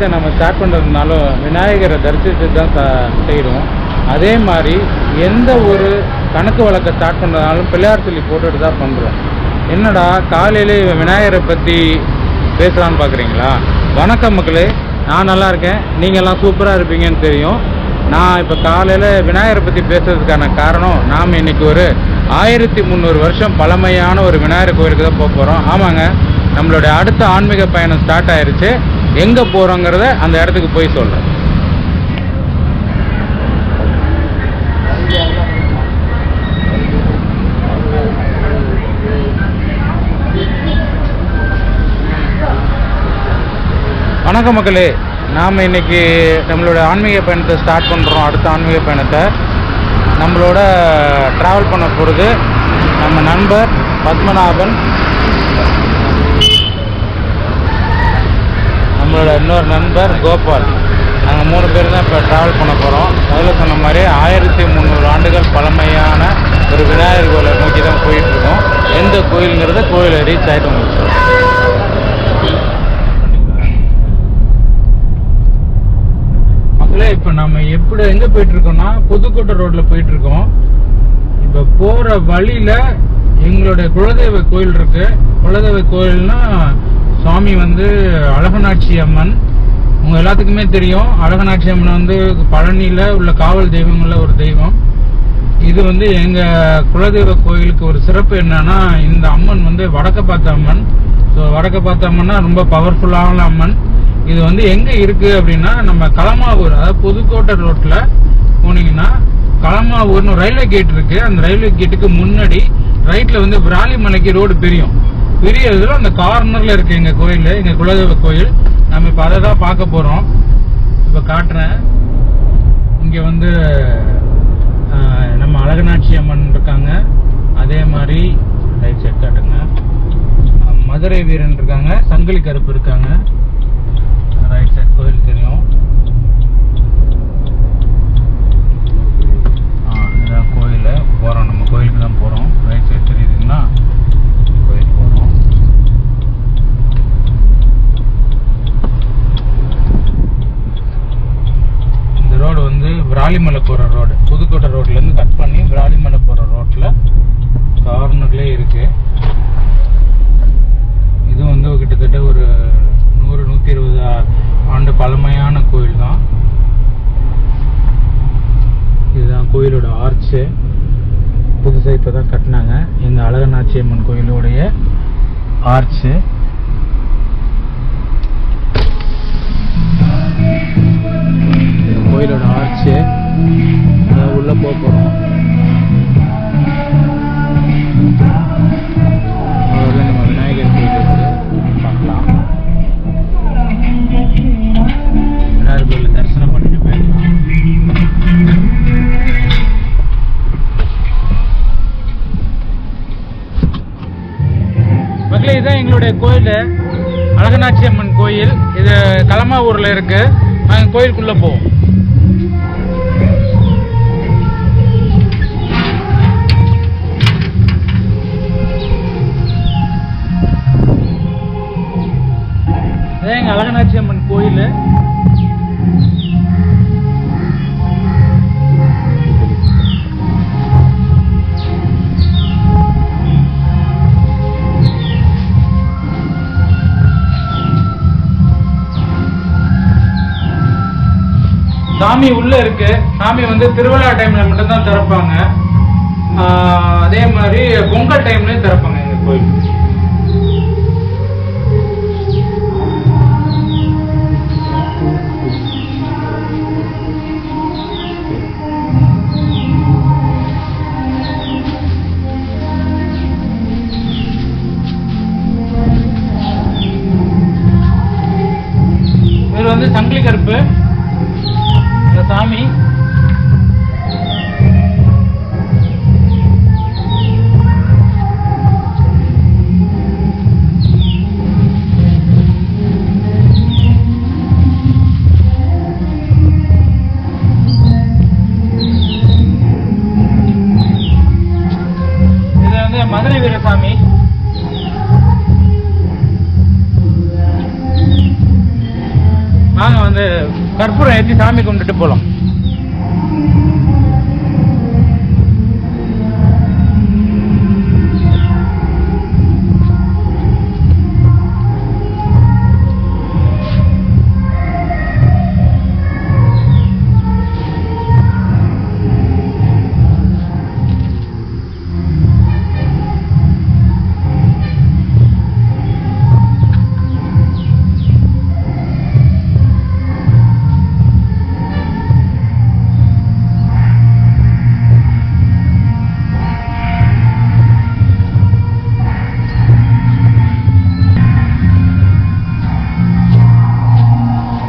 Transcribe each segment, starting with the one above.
எந்த நம்ம ஸ்டார்ட் பண்ணுறதுனாலும் விநாயகரை தரிசித்து தான் செய்கிறோம் அதே மாதிரி எந்த ஒரு கணக்கு வழக்கை ஸ்டார்ட் பண்ணுறதுனாலும் பிள்ளையார் சொல்லி போட்டுட்டு தான் பண்ணுறோம் என்னடா காலையிலே விநாயகரை பற்றி பேசலான்னு பார்க்குறீங்களா வணக்கம் மக்களே நான் நல்லா இருக்கேன். நீங்கள்லாம் சூப்பராக இருப்பீங்கன்னு தெரியும். நான் இப்போ காலையில் விநாயகரை பற்றி பேசுறதுக்கான காரணம் நாம் இன்னைக்கு ஒரு ஆயிரத்தி முந்நூறு வருஷம் பழமையான ஒரு விநாயகர் கோயிலுக்கு தான் போக போகிறோம் ஆமாங்க நம்மளுடைய அடுத்த ஆன்மீக பயணம் ஸ்டார்ட் ஆயிருச்சு. எங்கே போகிறோங்கிறத அந்த இடத்துக்கு போய் சொல்கிறேன் வணக்கம் மக்களே. நாம் இன்னைக்கு நம்மளோட ஆன்மீக பயணத்தை ஸ்டார்ட் பண்ணுறோம் அடுத்த ஆன்மீக பயணத்தை. நம்மளோட ட்ராவல் பண்ண போகிறது நம்ம நண்பர் பத்மநாபன் நம்மளோட இன்னொரு நண்பர் கோபால். நாங்கள் மூணு பேர் தான் இப்போ ட்ராவல் பண்ண போகிறோம் முதல்ல சொன்ன மாதிரி ஆயிரத்தி முந்நூறு ஆண்டுகள் பழமையான ஒரு விநாயகர் கோயிலை நோக்கி தான் போயிட்டுருக்கோம் எந்த கோயிலுங்கிறத கோயிலை ரீச் ஆகிட்டு உங்களுக்கு மக்களே இப்போ நம்ம எப்படி எங்கே போயிட்டு இருக்கோம்னா புதுக்கோட்டை ரோட்ல போயிட்டு இருக்கோம். இப்போ போற வழியில எங்களுடைய குலதெய்வ கோயில் இருக்கு. குலதெய்வ கோயில்னா சுவாமி வந்து அழகனாட்சி அம்மன். உங்க எல்லாத்துக்குமே தெரியும். அழகனாட்சி அம்மன் வந்து பழனியில உள்ள காவல் தெய்வங்கள்ல ஒரு தெய்வம். இது வந்து எங்க குலதெய்வ கோயிலுக்கு ஒரு சிறப்பு என்னன்னா இந்த அம்மன் வந்து வடக்க பார்த்த அம்மன். ஸோ வடக்க பார்த்த அம்மன்னா ரொம்ப பவர்ஃபுல்லான அம்மன். இது வந்து எங்க இருக்கு அப்படின்னா நம்ம களமாவூர் அதாவது புதுக்கோட்டை ரோட்ல போனீங்கன்னா களமாவூர்னு ரயில்வே கேட் இருக்கு. அந்த ரயில்வே கேட்டுக்கு முன்னாடி ரைட்ல வந்து விராலிமலைக்கு ரோடு பிரியும் பிரியறதுல அந்த கார்னரில் இருக்குது எங்கள் கோயில் எங்கள் குலதெய்வ கோயில். நம்ம இப்போ அதை தான் பார்க்க போகிறோம் இப்போ காட்டுறேன். இங்கே வந்து நம்ம அழகனாட்சி அம்மன் இருக்காங்க. அதே மாதிரி ரைட் செட் காட்டுங்க. மதுரை வீரன் இருக்காங்க. சங்கிலி கருப்பு இருக்காங்க. ரைட் சைட் கோயில் தெரியும். ஆ, இதுதான் கோயில். போகிறோம் நம்ம கோயிலுக்கு தான் போகிறோம் ரைட் சைடு தெரியுதுங்களா கோயில் போகிறோம் இந்த ரோடு வந்து விராலிமலை போகிற ரோடு புதுக்கோட்டை ரோட்லேருந்து கட் பண்ணி விராலிமலை போகிற ரோட்டில் கார்னர்லேயே இருக்குது இது வந்து கிட்டத்தட்ட ஒரு நூறு நூற்றி இருபது ஆண்டு பழமையான கோயில் தான். இதுதான் கோயிலோட ஆர்ச்சு புதுசாக இப்போ தான் கட்டினாங்க. எங்கள் அழகநாச்சி அம்மன் கோயிலுடைய ஆர்ச்சு கோயிலோட ஆர்ச்சு உள்ளே போக போகிறோம் கோயில் தரிசனம் மக்களே இதுதான் எங்களுடைய கோயில். அழகநாச்சி அம்மன் கோயில். இது களமாவூர்ல இருக்கு. நாங்கள் கோயிலுக்குள்ளே போவோம். கோயில் சாமி உள்ள இருக்கு. சாமி வந்து திருவிழா டைம்ல மட்டும் தான் திறப்பாங்க. ஆஹ் அதே மாதிரி பொங்கல் டைம்லயும் திறப்பாங்க எங்க கோயில் சாமி. நாங்கள் வந்து கற்பூரம் ஏற்றி சாமி கும்பிட்டுட்டு போகலாம்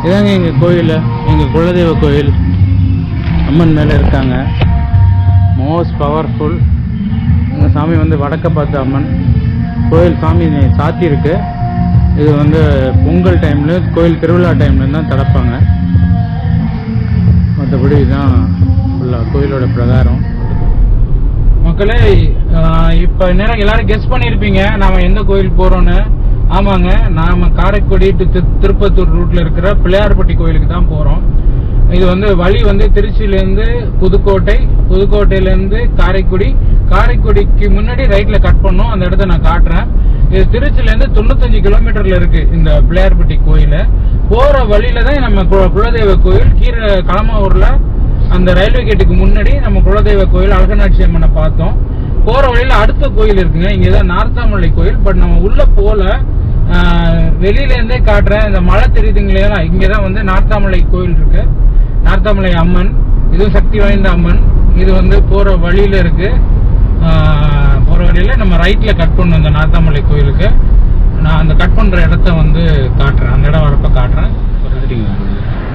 இதாங்க எங்கள் கோயில் எங்கள் குலதெய்வ கோயில். அம்மன் மேலே இருக்காங்க. Most powerful. எங்கள் சாமி வந்து வடக்க பார்த்த அம்மன். கோயில் சாமி சாத்தியிருக்கு. இது வந்து பொங்கல் டைமில் கோயில் திருவிழா டைமில் தான் திறப்பாங்க. மற்றபடி இதுதான் ஃபுல்லாக கோயிலோட பிரகாரம். மக்களே இப்போ நேரம் எல்லாரும் கெஸ் பண்ணியிருப்பீங்க நாம் எந்த கோயில் போகிறோன்னு ஆமாங்க நாம காரைக்குடி டு திரு- திருப்பத்தூர் ரூட்ல இருக்கிற பிள்ளையார்பட்டி கோயிலுக்கு தான் போறோம். இது வந்து வழி வந்து திருச்சியிலேருந்து புதுக்கோட்டை புதுக்கோட்டையிலேருந்து காரைக்குடி. காரைக்குடிக்கு முன்னாடி ரைட்ல கட் பண்ணோம். அந்த இடத்த நான் காட்டுறேன். இது திருச்சியிலேருந்து தொண்ணூத்தஞ்சு கிலோமீட்டர்ல இருக்கு இந்த பிள்ளையார்பட்டி கோயில். போற வழியில தான் நம்ம கு- குலதெய்வ கோயில். கீரை களமாவூர்ல அந்த ரயில்வே கேட்டுக்கு முன்னாடி நம்ம குலதெய்வ கோயில் அழகநாட்சி அம்மனை பார்த்தோம். போற வழியில அடுத்த கோயில் இருக்குங்க. இங்கதான் நார்த்தாமலை கோயில். பட் நம்ம உள்ள போல வெளியிலேருந்தே காட்டுறேன். இந்த மழை தெரியுதுங்களா இங்கதான் வந்து நார்த்தாமலை கோயில் இருக்கு. நார்த்தாமலை அம்மன் இதுவும் சக்தி வாய்ந்த அம்மன். இது வந்து போகிற வழியில் இருக்கு. போகிற வழியில் நம்ம ரைட்டில் கட் பண்ணும் இந்த நார்த்தாமலை கோயிலுக்கு. நான் அந்த கட் பண்ணுற இடத்த வந்து காட்டுறேன். அந்த இடம் வரப்போ காட்டுறேன்.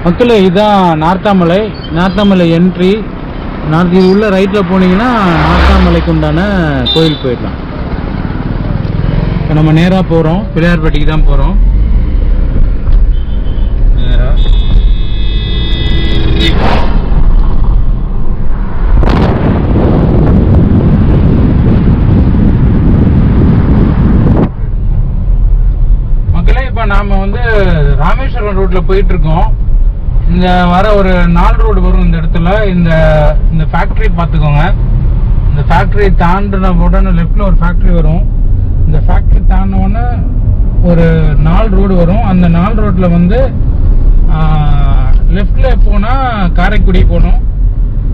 மக்களே இதுதான் நார்த்தாமலை. நார்த்தாமலை என்ட்ரி நார்த் இது உள்ள ரைட்டில் போனீங்கன்னா நார்த்தாமலைக்கு உண்டான கோயில் போயிடலாம். இப்போ நம்ம நேராக போகிறோம் பிள்ளையார்பட்டிக்கு தான் போகிறோம் நேரா. மக்களே வந்து ராமேஸ்வரம் ரோட்ல போயிட்டு இருக்கோம் இந்த வர ஒரு நாலு ரோடு வரும் இந்த இடத்துல. இந்த இந்த ஃபேக்டரி பார்த்துக்கோங்க. இந்த ஃபேக்டரி தாண்டின உடனே லெஃப்ட்ல ஒரு ஃபேக்டரி வரும். இந்த ஃபேக்டரி ஒரு நாலு ரோடு வரும். அந்த நாலு ரோட்டில் வந்து லெஃப்டில் போனால் காரைக்குடி போகணும்.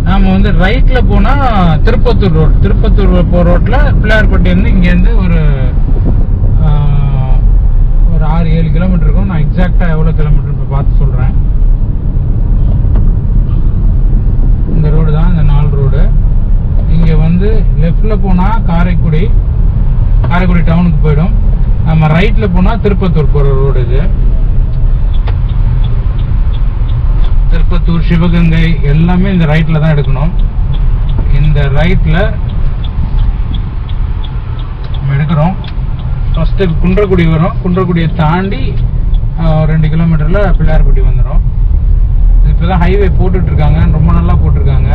நாம் வந்து ரைட்டில் போனால் திருப்பத்தூர் ரோடு திருப்பத்தூர் போகிற ரோட்டில் பிள்ளையார்பட்டி இங்கேருந்து ஒரு ஒரு ஆறு ஏழு கிலோமீட்டர் இருக்கும். நான் எக்ஸாக்டாக எவ்வளோ கிலோமீட்டர் இப்போ பார்த்து சொல்கிறேன் இந்த ரோடு தான் இந்த நாலு ரோடு இங்கே வந்து லெஃப்டில் போனால் காரைக்குடி காரைக்குடி டவுனுக்கு போயிடும். நம்ம ரைட்ல போனா திருப்பத்தூர் போற ரோடு இது. திருப்பத்தூர் சிவகங்கை எல்லாமே இந்த ரைட்ல தான் எடுக்கணும். இந்த ரைட்ல நம்ம எடுக்கிறோம். ஃபஸ்ட்டு குன்றக்குடி வரும். குன்றக்குடியை தாண்டி ரெண்டு கிலோமீட்டர்ல பிள்ளையார்பட்டி வந்துடும் இப்பதான் ஹைவே போட்டுட்டு இருக்காங்க ரொம்ப நல்லா போட்டிருக்காங்க.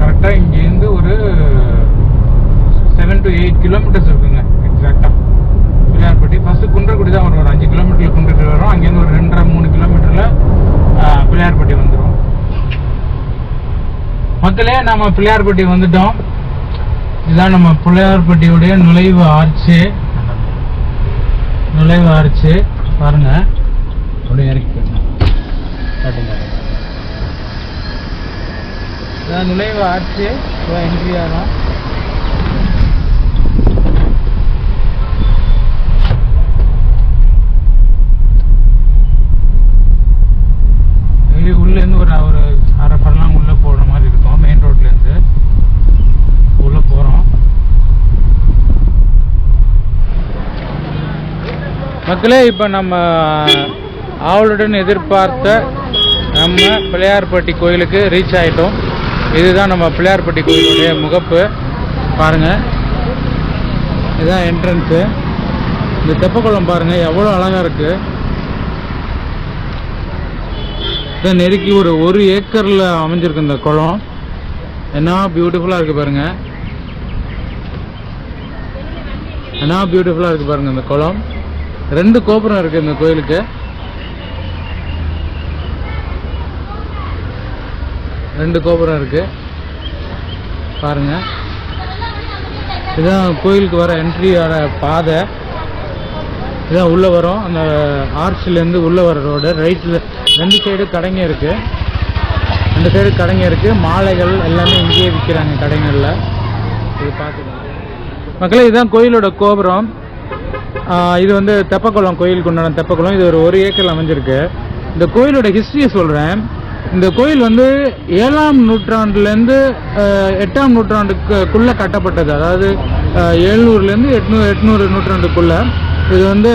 கரெக்டா இங்கேருந்து ஒரு செவன் டு எயிட் கிலோமீட்டர்ஸ் இருக்குங்க எக்ஸாக்டாக பிள்ளையார்பட்டி ஃபஸ்ட்டு குன்றக்குடி தான் வரும். ஒரு அஞ்சு கிலோமீட்டரில் குன்றக்குடி வரும். அங்கேருந்து ஒரு ரெண்டரை மூணு கிலோமீட்டரில் பிள்ளையார்பட்டி வந்துடும் மக்களே நம்ம பிள்ளையார்பட்டி வந்துட்டோம். இதுதான் நம்ம பிள்ளையார்பட்டியுடைய நுழைவு ஆர்ச்சு. நுழைவு ஆர்ச்சு. பாருங்க. அப்படியே இறக்கி போயிடலாம். நுழைவு ஆர்ச்சு. என்ட்ரி ஆகலாம் வெளியே உள்ள இருந்து ஒரு ஒரு அரை பரலாம் உள்ள போற மாதிரி இருக்கும் மெயின் ரோட்ல இருந்து உள்ள போறோம் மக்களே இப்போ நம்ம ஆவலுடன் எதிர்பார்த்த நம்ம பிள்ளையார்பட்டி கோயிலுக்கு ரீச் ஆகிட்டோம் இதுதான் நம்ம பிள்ளையார்பட்டி கோயிலுடைய முகப்பு. பாருங்க. இதுதான் என்ட்ரன்ஸு இந்த தெப்பக்குளம் பாருங்கள் எவ்வளோ அழகாக இருக்குது இதை நெருக்கி ஒரு ஒரு ஏக்கரில் அமைஞ்சிருக்கு இந்த குளம். என்ன பியூட்டிஃபுல்லாக இருக்குது பாருங்கள் என்ன பியூட்டிஃபுல்லாக இருக்குது பாருங்கள் இந்த குளம். ரெண்டு கோபுரம் இருக்குது இந்த கோயிலுக்கு. ரெண்டு கோபுரம் இருக்குது பாருங்கள் இதுதான் கோயிலுக்கு வர என்ட்ரியோட பாதை. இதுதான் உள்ளே வரும். அந்த ஆர்ச்சிலேருந்து உள்ளே வர ரோடு. ரைட்டில் ரெண்டு சைடு கடைங்க இருக்குது ரெண்டு சைடு கடைங்க இருக்குது மாலைகள் எல்லாமே இங்கேயே விற்கிறாங்க கடைங்களில். இது பார்த்துக்கலாம் மக்களே இதுதான் கோயிலோட கோபுரம். இது வந்து தெப்பக்குளம் கோயிலுக்கு உண்டான தெப்பக்குளம். இது ஒரு ஒரு ஏக்கர் அமைஞ்சிருக்கு. இந்த கோயிலோட ஹிஸ்ட்ரியை சொல்கிறேன் இந்த கோயில் வந்து ஏழாம் நூற்றாண்டுலேருந்து எட்டாம் நூற்றாண்டுக்குள்ளே கட்டப்பட்டது. அதாவது எழுநூறுலேருந்து எட்நூறு எட்நூறு நூற்றாண்டுக்குள்ளே. இது வந்து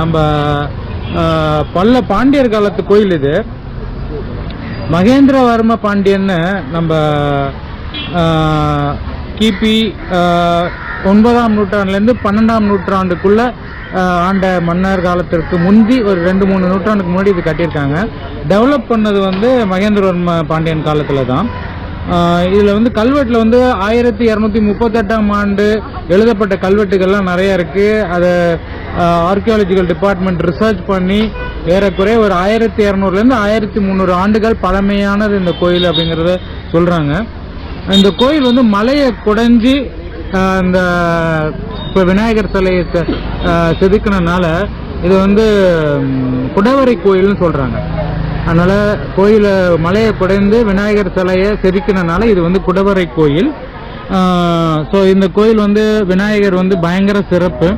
நம்ம பல்ல பாண்டியர் காலத்து கோயில் இது. மகேந்திரவர்ம பாண்டியன்னு நம்ம கிபி ஒன்பதாம் நூற்றாண்டுலேருந்து பன்னெண்டாம் நூற்றாண்டுக்குள்ள ஆண்ட மன்னர் காலத்திற்கு முந்தி ஒரு ரெண்டு மூணு நூற்றாண்டுக்கு முன்னாடி இது கட்டியிருக்காங்க. டெவலப் பண்ணது வந்து மகேந்திரவர்ம பாண்டியன் காலத்தில் தான். இதில் வந்து கல்வெட்டில் வந்து ஆயிரத்தி இரநூத்தி முப்பத்தெட்டாம் ஆண்டு எழுதப்பட்ட கல்வெட்டுகள்லாம் நிறைய இருக்கு. அதை ஆர்கியாலஜிக்கல் டிபார்ட்மெண்ட் ரிசர்ச் பண்ணி ஏறக்குறைய ஒரு ஆயிரத்தி இரநூறுலேருந்து ஆயிரத்தி முந்நூறு ஆண்டுகள் பழமையானது இந்த கோயில் அப்படிங்கிறத சொல்கிறாங்க இந்த கோயில் வந்து மலையை குடைஞ்சி இந்த இப்போ விநாயகர் சிலையை செ- செதுக்கினனால இது வந்து குடவரை கோயில்னு சொல்கிறாங்க அதனால் கோயிலை மலையை குடைந்து விநாயகர் சிலையை செதுக்கினனால இது வந்து குடவரை கோயில். ஸோ இந்த கோயில் வந்து விநாயகர் வந்து பயங்கர சிறப்பு.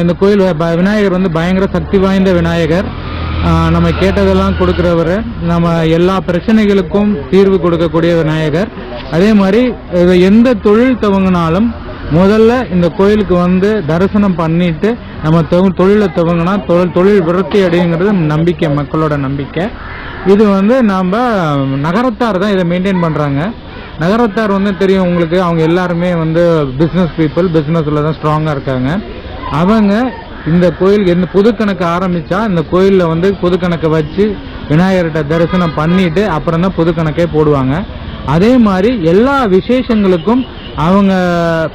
இந்த கோயில் ப- விநாயகர் வந்து பயங்கர சக்தி வாய்ந்த விநாயகர். நம்ம கேட்டதெல்லாம் கொடுக்கிறவர். நம்ம எல்லா பிரச்சனைகளுக்கும் தீர்வு கொடுக்கக்கூடிய விநாயகர் அதே மாதிரி இது எந்த தொழில் துவங்கினாலும் முதல்ல இந்த கோயிலுக்கு வந்து தரிசனம் பண்ணிட்டு நம்ம தொழிலை துவங்கினா தொழில் தொழில் விருத்தி அடையுங்கிறது நம்பிக்கை மக்களோட நம்பிக்கை. இது வந்து நம்ம நகரத்தார் தான் இதை மெயின்டைன் பண்ணுறாங்க நகரத்தார் வந்து தெரியும் உங்களுக்கு அவங்க எல்லாருமே வந்து பிஸ்னஸ் பீப்புள் பிஸ்னஸில் தான் ஸ்ட்ராங்காக இருக்காங்க. அவங்க இந்த கோயில் எந்த புது கணக்கு ஆரம்பிச்சா இந்த கோயிலில் வந்து புது கணக்கை வச்சு விநாயகர்கிட்ட தரிசனம் பண்ணிட்டு அப்புறம் தான் புது கணக்கே போடுவாங்க. அதே மாதிரி எல்லா விசேஷங்களுக்கும் அவங்க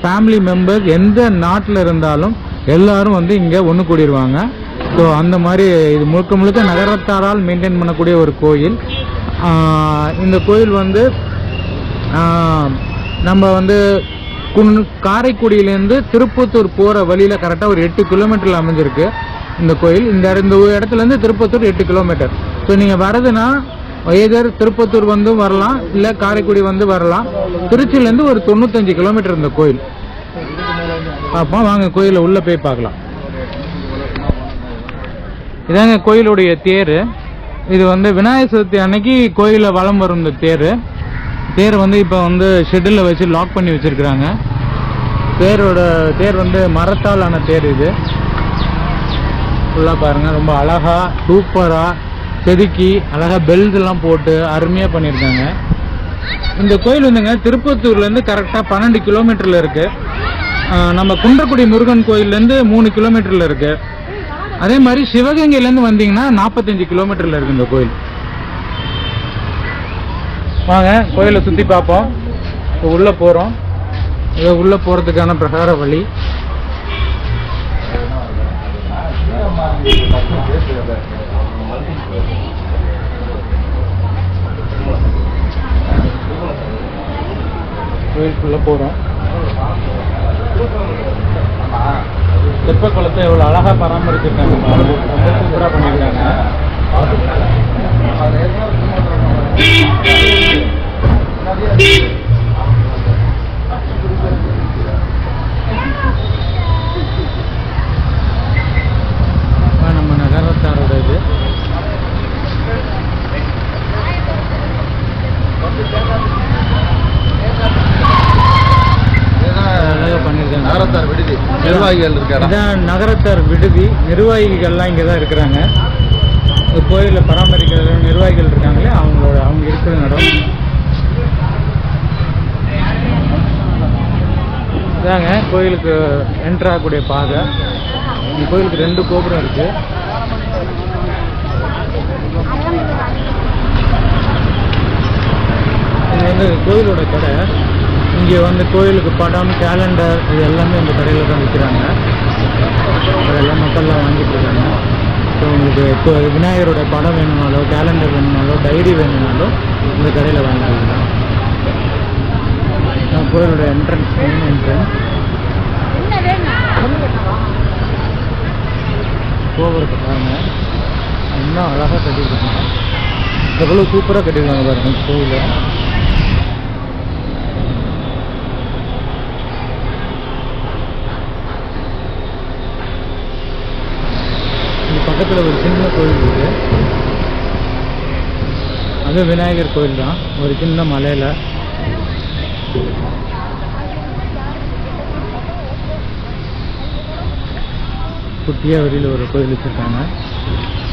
ஃபேமிலி மெம்பர்ஸ் எந்த நாட்டில் இருந்தாலும் எல்லாரும் வந்து இங்கே ஒன்று கூடிடுவாங்க ஸோ அந்த மாதிரி இது முழுக்க முழுக்க நகரத்தாரால் மெயின்டைன் பண்ணக்கூடிய ஒரு கோயில். இந்த கோயில் வந்து நம்ம வந்து காரைக்குடியிலேருந்து திருப்பத்தூர் போகிற வழியில் கரெக்டாக ஒரு எட்டு கிலோமீட்டரில் அமைஞ்சிருக்கு இந்த கோயில். இந்த இந்த இடத்துலேருந்து திருப்பத்தூர் எட்டு கிலோமீட்டர் ஸோ நீங்கள் வரதுன்னா எதர் திருப்பத்தூர் வந்து வரலாம் இல்லை காரைக்குடி வந்து வரலாம். திருச்சியிலேருந்து ஒரு தொண்ணூத்தஞ்சு கிலோமீட்டர் இந்த கோயில். அப்போ வாங்க கோயிலை உள்ளே போய் பார்க்கலாம். இதாங்க கோயிலுடைய தேர். இது வந்து விநாயகர் சதுர்த்தி அன்னைக்கு கோயிலில் வலம் வரும் இந்த தேர். தேர் வந்து இப்போ வந்து ஷெட்டில் வச்சு லாக் பண்ணி வச்சுருக்குறாங்க. தேரோட தேர் வந்து மரத்தால் ஆன தேர் இது. ஃபுல்லாக பாருங்கள் ரொம்ப அழகாக சூப்பராக செதுக்கி அழகாக பெல்ட்லாம் போட்டு அருமையாக பண்ணியிருக்காங்க. இந்த கோயில் வந்துங்க திருப்பத்தூர்லேருந்து கரெக்டாக பன்னெண்டு கிலோமீட்டரில் இருக்குது நம்ம குன்றக்குடி முருகன் கோயிலேருந்து மூணு கிலோமீட்டரில் இருக்குது அதே மாதிரி சிவகங்கையிலேருந்து வந்தீங்கன்னா நாற்பத்தஞ்சு கிலோமீட்டரில் இருக்குது இந்த கோயில். வாங்க கோயிலை சுற்றி பார்ப்போம். இப்போ உள்ளே போகிறோம் இது உள்ளே போகிறதுக்கான பிரகார வழி. கோயிலுக்குள்ளே போகிறோம் சிற்ப குளத்தை எவ்வளோ அழகாக பராமரிச்சிருக்காங்க ரொம்ப சூப்பராக பண்ணியிருக்காங்க. நிர்வாகிகள் இருக்காரா? இதான் நகரத்தார் விடுதி. நிர்வாகிகள்லாம் இங்கே தான் இருக்கிறாங்க கோயிலில் இருக்காங்களே அவங்களோட மேடம். இதாங்க கோயிலுக்கு என்ட்ரு ஆகக்கூடிய பாதை. இந்த கோயிலுக்கு ரெண்டு கோபுரம் இருக்கு. இது வந்து கோயிலோட கடை. இங்கே வந்து கோயிலுக்கு படம் கேலண்டர் இது எல்லாமே இந்த கடையில் தான் விற்கிறாங்க அதெல்லாம் மக்கள்லாம் வாங்கிட்டு இருக்காங்க. இருக்கட்டும் உங்களுக்கு இப்போ விநாயகரோட படம் வேணும்னாலோ கேலண்டர் வேணும்னாலோ டைரி வேணும்னாலோ இந்த கடையில் வாங்கிக்கலாம். நான் கோயிலோட என்ட்ரன்ஸ் மெயின் என்ட்ரன்ஸ் கோபுரத்தை பாருங்க. இன்னும் அழகாக கட்டியிருக்காங்க. எவ்வளோ சூப்பராக கட்டியிருக்காங்க பாருங்க கோயிலை இது பக்கத்தில் ஒரு சின்ன கோயில் இருக்கு. அது விநாயகர் கோயில் தான். ஒரு சின்ன மலையில். குட்டியாக வெளியில் ஒரு கோயில் வச்சுருக்காங்க.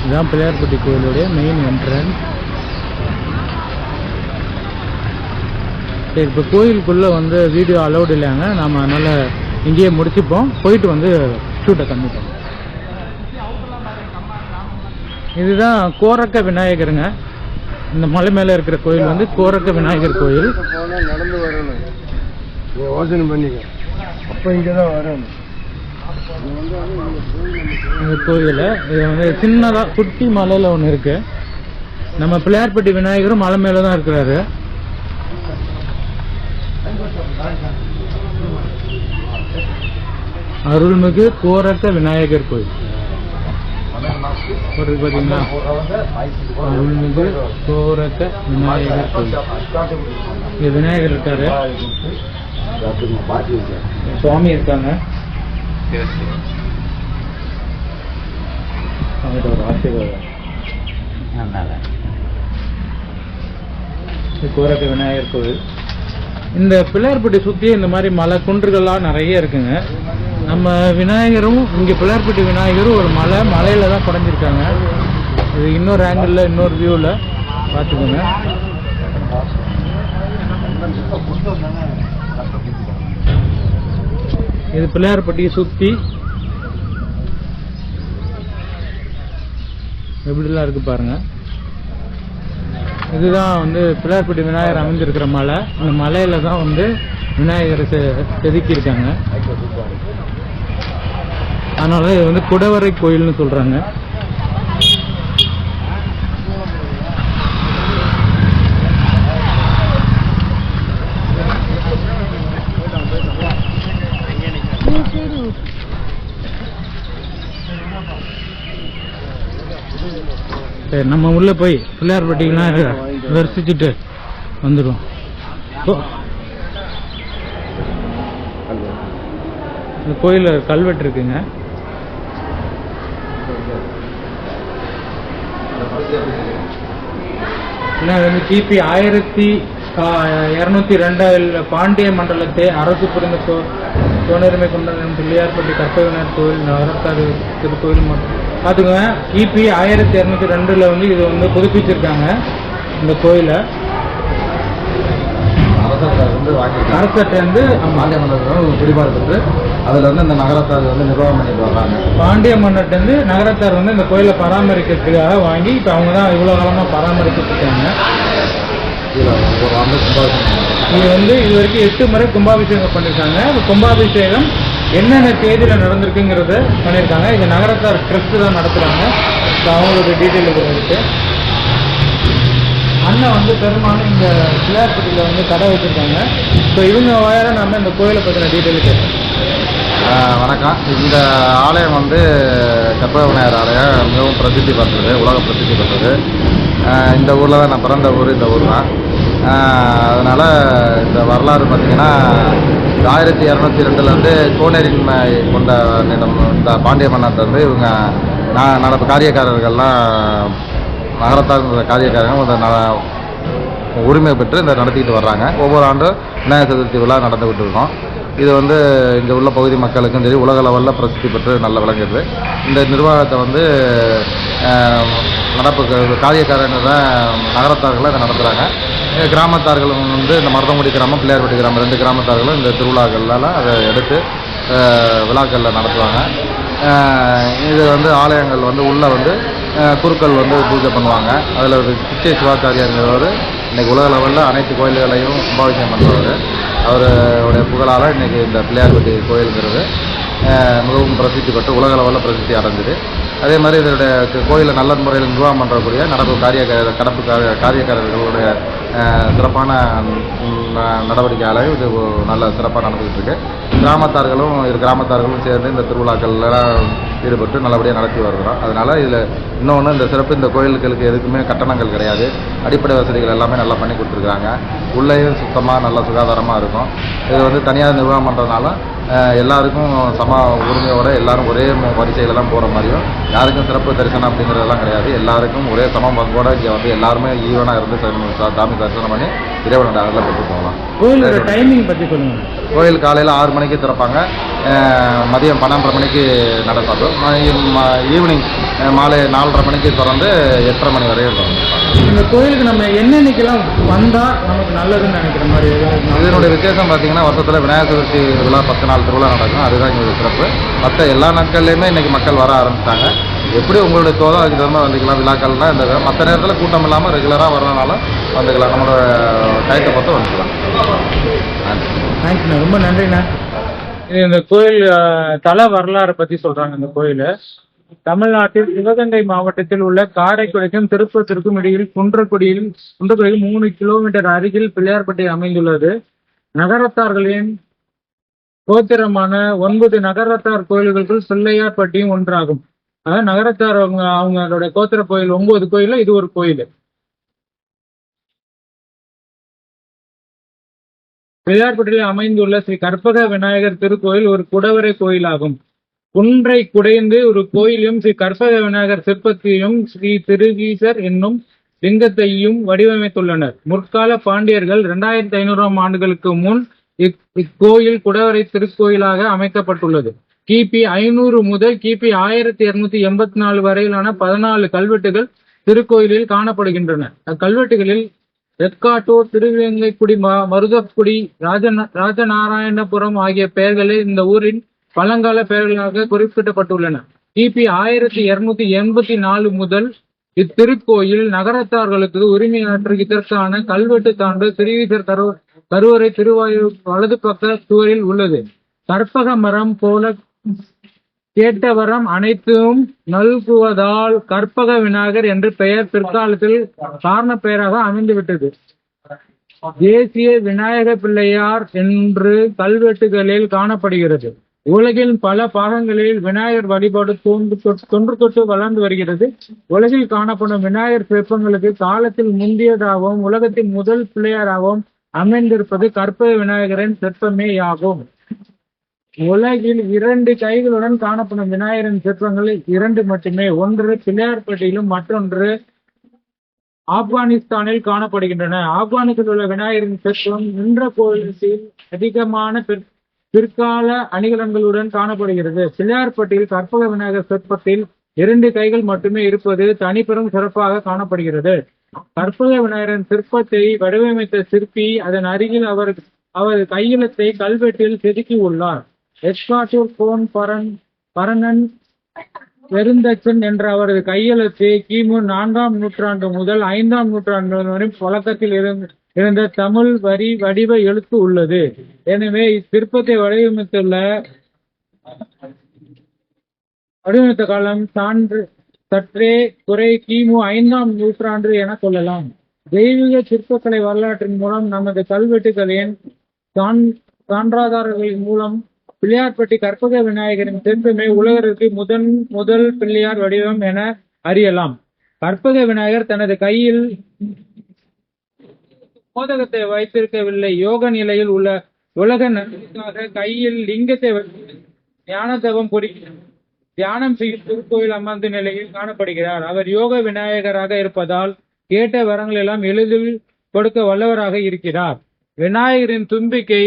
இதுதான் பிள்ளையார்பட்டி கோயிலுடைய மெயின் என்ட்ரன்ஸ் சரி இப்போ கோயிலுக்குள்ளே வந்து வீடியோ அலௌட் இல்லைங்க. நாம் அதனால் இங்கேயே முடிச்சுப்போம். போயிட்டு வந்து ஷூட்டை கண்டிப்போம் இதுதான் கோரக்க விநாயகருங்க. இந்த மலை மேலே இருக்கிற கோயில் வந்து கோரக்க விநாயகர் கோயில். நடந்து வரணும் யோசனை பண்ணிக்க. அப்போ இங்கே தான் வரணும். இந்த கோயில் இது வந்து சின்னதாக குட்டி மலையில் ஒன்று இருக்கு. நம்ம பிள்ளையார்பட்டி விநாயகரும் மலை மேலே தான் இருக்கிறாரு. அருள்மிகு கோரக்க விநாயகர் கோயில். ஒரு பார்த்தீங்களா அருள்மிகு கோரக்க விநாயகர் கோயில். விநாயகர் இருக்காரு. சுவாமி இருக்காங்க. அவங்ககிட்ட ஒரு ஆசீர்வாதம் கோரக்க விநாயகர் கோவில் இந்த பிள்ளையார்பட்டி சுற்றியே இந்த மாதிரி மலை குன்றுகள்லாம் நிறைய இருக்குங்க. நம்ம விநாயகரும் இங்கே பிள்ளையார்பட்டி விநாயகரும் ஒரு மலை மலையில் தான் குறைஞ்சிருக்காங்க இது இன்னொரு ஆங்கிளில் இன்னொரு வியூவில் பார்த்துக்கோங்க. இது பிள்ளையார்பட்டியை சுற்றி எப்படிலாம் இருக்கு பாருங்க. இதுதான் வந்து பிள்ளையார்பட்டி விநாயகர் அமைஞ்சிருக்கிற மலை. அந்த மலையில தான் வந்து விநாயகரை செ- செதுக்கியிருக்காங்க. அதனால இது வந்து குடவரை கோயில்னு சொல்றாங்க. சரி நம்ம உள்ள போய் பிள்ளையார்பட்டி விநாயகரை தரிசிச்சுட்டு வந்துடும் இந்த கோயிலில் கல்வெட்டு இருக்குங்க. வந்து கிபி ஆயிரத்தி இரநூத்தி ரெண்டில் பாண்டிய மண்டலத்தை அரசு புரிந்த கோ- கோனுரிமை கொண்ட பிள்ளையார்பட்டி கற்பகவிநாயகர் கோயில் நவரத்தாறு திருக்கோயில் மற்றும் பார்த்துக்கோங்க கிபி ஆயிரத்தி இரநூத்தி ரெண்டுல வந்து இது வந்து புதுப்பிச்சிருக்காங்க இந்த கோயிலை. அரசாங்கம் வந்து அரசர்கிட்ட வந்து ஆமா, அதில் வந்து இந்த நகரத்தார் வந்து நிர்வாகம் பண்ணிட்டு வர்றாங்க. பாண்டிய மன்னர்கிட்ட இருந்து நகரத்தார் வந்து இந்த கோயிலை பராமரிக்கிறதுக்காக வாங்கி இப்போ அவங்க தான் இவ்வளோ காலமாக பராமரிச்சுட்டு இருக்காங்க. இது வந்து இது வரைக்கும் எட்டு முறை கும்பாபிஷேகம் பண்ணியிருக்காங்க கும்பாபிஷேகம் என்னென்ன தேதியில் நடந்திருக்குங்கிறத பண்ணியிருக்காங்க இது நகரத்தார் ட்ரஸ்ட் தான் நடத்துகிறாங்க ஸோ அவங்களோட டீட்டெயில் இருக்கு. அண்ணன் வந்து பெரும்பாலும் இந்த பிள்ளையார்பட்டியில் வந்து கடை வச்சுருக்காங்க. ஸோ இவங்க வாயில நம்ம இந்த கோயிலை பற்றின டீட்டெயில் ஆஹ் வணக்கம். இந்த ஆலயம் வந்து கற்பக விநாயகர் ஆலயம் மிகவும் பிரசித்தி பெற்றது உலக பிரசித்தி பெற்றது. இந்த ஊரில் தான் நான் பிறந்த ஊர் இந்த ஊர் தான். அதனால் இந்த வரலாறு பார்த்திங்கன்னா இந்த ஆயிரத்தி இரநூத்தி ரெண்டுலேருந்து கோனேரின்மை கொண்ட நிலம் இந்த பாண்டிய மன்னர்லேருந்து இவங்க நான் நடப்பு காரியக்காரர்கள்லாம் நகரத்தார் காரியக்காரங்க இந்த ந- உரிமை பெற்று இந்த நடத்திக்கிட்டு வர்றாங்க. ஒவ்வொரு ஆண்டும் விநாயகர் சதுர்த்தி விழா நடந்துக்கிட்டு இருக்கோம். இது வந்து இங்கே உள்ள பகுதி மக்களுக்கும் சரி உலக லெவலில் பிரசித்தி பெற்று நல்ல விளங்குது. இந்த நிர்வாகத்தை வந்து நடப்பு காரியக்காரங்க தான் நகரத்தார்கள் இதை நடத்துகிறாங்க கிராமத்தார்களும் வந்து இந்த மருதங்குடி கிராமம் பிள்ளையார்பட்டி கிராமம் ரெண்டு கிராமத்தார்களும் இந்த திருவிழாக்கள்லாம் அதை எடுத்து விழாக்களில் நடத்துவாங்க. இது வந்து ஆலயங்கள் வந்து உள்ளே வந்து குருக்கள் வந்து பூஜை பண்ணுவாங்க. அதில் ஒரு பிச்சை சிவாச்சாரியாங்கிறவர் இன்றைக்கி உலக லெவலில் அனைத்து கோயில்களையும் கும்பாபிஷேகம் பண்ணுறவர் அவருடைய புகழால் இன்றைக்கி இந்த பிள்ளையார்பட்டி கோயிலுங்கிறது மிகவும் பிரசித்தி பெற்று உலக அளவில் பிரசித்தி அடைஞ்சது. அதே மாதிரி இதனுடைய கோயிலை நல்ல முறையில் நிர்வாகம் பண்ணுறக்கூடிய நடப்பு காரிய கடப்பு காரிய- காரியக்காரர்களுடைய சிறப்பான நடவடிக்கையால் இது நல்ல சிறப்பாக நடந்துகிட்டு இருக்கு கிராமத்தார்களும் இரு கிராமத்தார்களும் சேர்ந்து இந்த திருவிழாக்கள்லாம் ஈடுபட்டு நல்லபடியாக நடத்தி வருகிறோம். அதனால் இதில் இன்னொன்று இந்த சிறப்பு இந்த கோயில்களுக்கு எதுக்குமே கட்டணங்கள் கிடையாது. அடிப்படை வசதிகள் எல்லாமே நல்லா பண்ணி கொடுத்துருக்காங்க உள்ளேயும் சுத்தமாக நல்லா சுகாதாரமாக இருக்கும். இது வந்து தனியார் நிர்வாகம் பண்ணுறதுனால எல்லாருக்கும் சம உரிமையோடு எல்லாரும் ஒரே வரிசையில்லாம் போகிற மாதிரியும் யாருக்கும் சிறப்பு தரிசனம் அப்படிங்கிறதெல்லாம் கிடையாது. எல்லாருக்கும் ஒரே சம பங்கோட இங்கே வந்து எல்லாருமே ஈவனாக இருந்து சாமி தரிசனம் பண்ணி இறைவனோட அருளை பெற்று போகலாம் கோயிலோட டைமிங் பத்தி சொல்லுங்க. கோயில் காலையில் ஆறு மணிக்கு திறப்பாங்க. மதியம் பன்னெண்டரை மணிக்கு நடக்கும் ஈவினிங் மாலை நாலரை மணிக்கு திறந்து எட்டரை மணி வரையும் திறந்துருப்பாங்க. இந்த கோயிலுக்கு நம்ம என்னன்னைக்கெல்லாம் வந்தா நமக்கு நல்லதுன்னு நினைக்கிற மாதிரி இதனுடைய விசேஷம் பார்த்தீங்கன்னா வருஷத்தில் விநாயகர் சதுர்த்தி விழா பத்து நாள் திருவிழா நடக்கும். அதுதான் எங்களுடைய சிறப்பு. மற்ற எல்லா நாட்கள்லையுமே இன்னைக்கு மக்கள் வர ஆரம்பிச்சிட்டாங்க. எப்படி உங்களுடைய தோதம் அதுக்கு தகுந்த வந்துக்கலாம் விழாக்கள்னா இந்த மற்ற நேரத்தில் கூட்டம் இல்லாமல் ரெகுலராக வரனால வந்துக்கலாம். நம்மளோட டயத்தை பொறுத்து வந்துக்கலாம். நன்றி தேங்க்ஸ்ண்ணா ரொம்ப நன்றிண்ணா. இது இந்த கோயில் தல வரலாறு பத்தி சொல்றாங்க இந்த கோயில். தமிழ்நாட்டில் சிவகங்கை மாவட்டத்தில் உள்ள காரைக்குடிக்கும் திருப்பத்திற்கும் இடையில் குன்றக்குடியில் குன்றக்குடியில் மூணு கிலோமீட்டர் அருகில் பிள்ளையார்பட்டி அமைந்துள்ளது. நகரத்தார்களின் கோத்திரமான ஒன்பது நகரத்தார் கோயில்களுக்குள் பிள்ளையார்பட்டியும் ஒன்றாகும். அதாவது நகரத்தார் அவங்க அவங்களோட கோத்திர கோயில் ஒன்பது கோயில்ல இது ஒரு கோயில். பிள்ளையார்பட்டியில் அமைந்துள்ள ஸ்ரீ கற்பக விநாயகர் திருக்கோயில் ஒரு குடவரை கோயிலாகும். குன்றை குடைந்து ஒரு கோயிலும் ஸ்ரீ கற்பக விநாயகர் சிற்பத்தையும் ஸ்ரீ திருவீசர் என்னும் லிங்கத்தையும் வடிவமைத்துள்ளனர். முற்கால பாண்டியர்கள் இரண்டாயிரத்தி ஐநூறாம் ஆண்டுகளுக்கு முன் இக்- இக்கோயில் குடவரை திருக்கோயிலாக அமைக்கப்பட்டுள்ளது. கிபி ஐநூறு முதல் கிபி ஆயிரத்தி இருநூத்தி எண்பத்தி நாலு வரையிலான பதினாலு கல்வெட்டுகள் திருக்கோயிலில் காணப்படுகின்றன. அக்கல்வெட்டுகளில் ரெக்காட்டூர் திருவேங்கைக்குடி ம- மருதக்குடி ராஜந ராஜநாராயணபுரம் ஆகிய பெயர்களே இந்த ஊரின் பழங்கால பெயர்களாக குறிப்பிடப்பட்டுள்ளன. கிபி ஆயிரத்தி இருநூத்தி எண்பத்தி நாலு முதல் இத்திருக்கோயில் நகரத்தார்களுக்கு உரிமையாற்று இதற்கான கல்வெட்டு தாண்டு திருவிசர் கரு கருவறை திருவாயூர் வலது பக்க சுவரில் உள்ளது. கற்பக மரம் போல கேட்டவரம் அனைத்தும் நல்குவதால் கற்பக விநாயகர் என்று பெயர் பிற்காலத்தில் காரண பெயராக அமைந்துவிட்டது. தேசிய விநாயக பிள்ளையார் என்று கல்வெட்டுகளில் காணப்படுகிறது. உலகின் பல பாகங்களில் விநாயகர் வழிபாடு தோன்று தொன்று தொட்டு வளர்ந்து வருகிறது. உலகில் காணப்படும் விநாயகர் சிற்பங்களுக்கு காலத்தில் முந்தியதாகவும் உலகத்தின் முதல் பிள்ளையாராகவும் அமைந்திருப்பது கற்பக விநாயகரின் சிற்பமேயாகும். உலகில் இரண்டு கைகளுடன் காணப்படும் விநாயகரின் சிற்பங்கள் இரண்டு மட்டுமே. ஒன்று பிள்ளையார்பட்டியிலும் மற்றொன்று ஆப்கானிஸ்தானில் காணப்படுகின்றன. ஆப்கானிஸ்தானில் உள்ள விநாயகரின் சிற்பம் நின்ற கோயிலில் அதிகமான பிற்கால அணிகலன்களுடன் காணப்படுகிறது. பிள்ளையார்பட்டியில் கற்பக விநாயகர் சிற்பத்தில் இரண்டு கைகள் மட்டுமே இருப்பது தனிப்பெரும் சிறப்பாக காணப்படுகிறது. கற்பக விநாயகரின் சிற்பத்தை வடிவமைத்த சிற்பி அதன் அருகில் அவர் அவரது கையெழுத்தை கல்வெட்டில் செதுக்கி உள்ளார். எஸ்காட்டூர் கோன் பரன் பரணன் பெருந்தச்சன் என்ற அவரது கையெழுத்து கிமு நான்காம் நூற்றாண்டு முதல் ஐந்தாம் நூற்றாண்டு வரை பழக்கத்தில் இருந்து இருந்த தமிழ் வரி வடிவ எழுத்து உள்ளது. எனவே இச்சிற்பத்தை வடிவமைத்துள்ள வடிவமைத்த காலம் சான்று சற்றே குறை கிமு ஐந்தாம் நூற்றாண்டு என சொல்லலாம். தெய்வீக சிற்பக்கலை வரலாற்றின் மூலம் நமது கல்வெட்டுகளின் சான் சான்றாதாரர்களின் மூலம் பிள்ளையார்பட்டி கற்பக விநாயகரின் சிற்பமே உலகிற்கு முதன் முதல் பிள்ளையார் வடிவம் என அறியலாம். கற்பக விநாயகர் தனது கையில் மோதகத்தை வைத்திருக்கவில்லை. யோக நிலையில் உள்ள உலக நன்மைக்காக கையில் லிங்கத்தை வைத்து ஞான தவம் புரிகிறார். தியானம் செய்யும் திருக்கோயில் அமர்ந்த நிலையில் காணப்படுகிறார். அவர் யோக விநாயகராக இருப்பதால் கேட்ட வரங்கள் எல்லாம் எளிதில் கொடுக்க வல்லவராக இருக்கிறார். விநாயகரின் தும்பிக்கை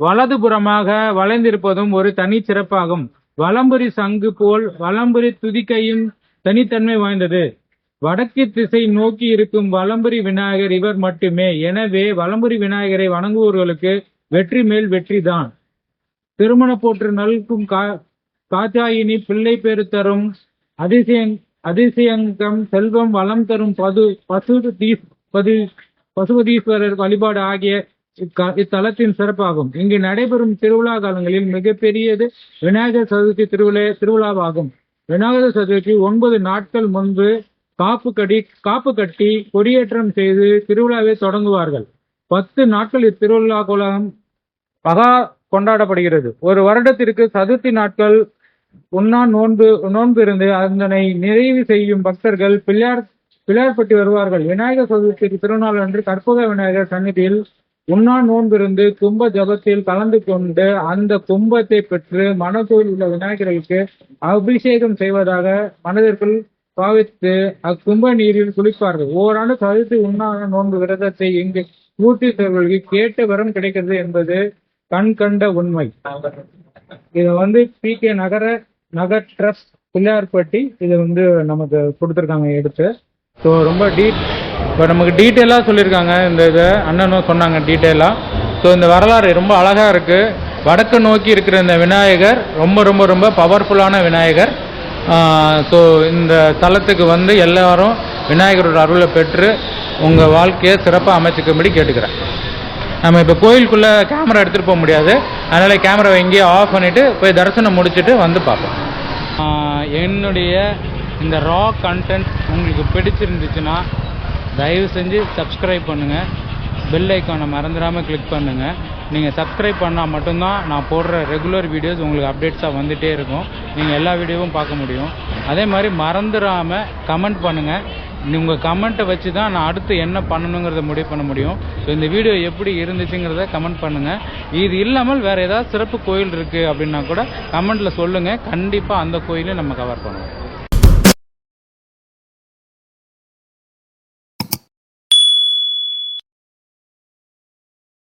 வலதுபுறமாக வளைந்திருப்பதும் ஒரு தனி சிறப்பாகும். வலம்புரி சங்கு போல் வலம்புரி துதிக்கையும் தனித்தன்மை வாய்ந்தது. வடக்கு திசை நோக்கி இருக்கும் வலம்புரி விநாயகர் இவர் மட்டுமே. எனவே வலம்புரி விநாயகரை வணங்குவோர்களுக்கு வெற்றி மேல் வெற்றிதான் திருமண போற்று நல்கும் கா காத்தாயினி பிள்ளை பேரு தரும் அதிசயங் அதிசயங்கம் செல்வம் வளம் தரும் பது பசு பது பசுபதீஸ்வரர் வழிபாடு ஆகிய இக்க- இத்தலத்தின் சிறப்பாகும். இங்கு நடைபெறும் திருவிழா காலங்களில் மிகப்பெரியது விநாயகர் சதுர்த்தி திருவிழா திருவிழாவாகும். விநாயகர் சதுர்த்தி ஒன்பது நாட்கள் முன்பு காப்பு கடி காப்பு கட்டி கொடியேற்றம் செய்து திருவிழாவை தொடங்குவார்கள். பத்து நாட்கள் இத்திருவிழா கோலம் மகா கொண்டாடப்படுகிறது. ஒரு வருடத்திற்கு சதுர்த்தி நாட்கள் உண்ணா நோன்பு நோன்பு இருந்து அதனை நிறைவு செய்யும் பக்தர்கள் பிள்ளையார் பிள்ளையார்பட்டி வருவார்கள். விநாயகர் சதுர்த்திக்கு திருநாள் அன்று கற்பக விநாயகர் சன்னிதியில் உண்ணா நோன்பிருந்து கும்ப ஜபத்தில் கலந்து கொண்டு அந்த கும்பத்தை பெற்று மனதோல் உள்ள விநாயகருக்கு அபிஷேகம் செய்வதாக மனதிற்குள் பாவித்து அக்கும்ப நீரில் குளிப்பார்கள். ஓராண்டு சதுர்த்தி உண்ணான நோன்பு விரதத்தை இங்கு பூர்த்தி கேட்ட வரம் கிடைக்கிறது என்பது கண் கண்ட உண்மை. இது வந்து பி கே நகர நகர் ட்ரஸ்ட் பிள்ளையார்பட்டி இது வந்து நமக்கு கொடுத்துருக்காங்க எடுத்து. ஸோ ரொம்ப டீ இப்போ நமக்கு டீட்டெயிலாக சொல்லியிருக்காங்க. இந்த இதை அண்ணனும் சொன்னாங்க டீட்டெயிலாக ஸோ இந்த வரலாறு ரொம்ப அழகாக இருக்குது வடக்கு நோக்கி இருக்கிற இந்த விநாயகர் ரொம்ப ரொம்ப ரொம்ப பவர்ஃபுல்லான விநாயகர். ஸோ இந்த தலத்துக்கு வந்து எல்லாரும் விநாயகரோட அருளை பெற்று உங்கள் வாழ்க்கையை சிறப்பாக அமைச்சுக்கும்படி கேட்டுக்கிறேன். நம்ம இப்போ கோயிலுக்குள்ளே கேமரா எடுத்துகிட்டு போக முடியாது. அதனால் கேமராவை எங்கேயோ ஆஃப் பண்ணிவிட்டு போய் தரிசனம் முடிச்சுட்டு வந்து பார்ப்போம். என்னுடைய இந்த ரா கண்டென்ட் உங்களுக்கு பிடிச்சிருந்துச்சுன்னா தயவு செஞ்சு சப்ஸ்கிரைப் பண்ணுங்கள் பெல் ஐக்கானை மறந்துடாமல் கிளிக் பண்ணுங்கள் நீங்கள் சப்ஸ்கிரைப் பண்ணால் மட்டும்தான் நான் போடுற ரெகுலர் வீடியோஸ் உங்களுக்கு அப்டேட்ஸாக வந்துகிட்டே இருக்கும். நீங்கள் எல்லா வீடியோவும் பார்க்க முடியும். அதே மாதிரி மறந்துடாமல் கமெண்ட் பண்ணுங்கள் உங்கள் கமெண்ட்டை வச்சு தான் நான் அடுத்து என்ன பண்ணணுங்கிறத முடிவு பண்ண முடியும். ஸோ இந்த வீடியோ எப்படி இருந்துச்சுங்கிறத கமெண்ட் பண்ணுங்கள் இது இல்லாமல் வேறு ஏதாவது சிறப்பு கோயில் இருக்குது அப்படின்னா கூட கமெண்ட்டில் சொல்லுங்கள் கண்டிப்பாக அந்த கோயிலையும் நம்ம கவர் பண்ணுவோம்.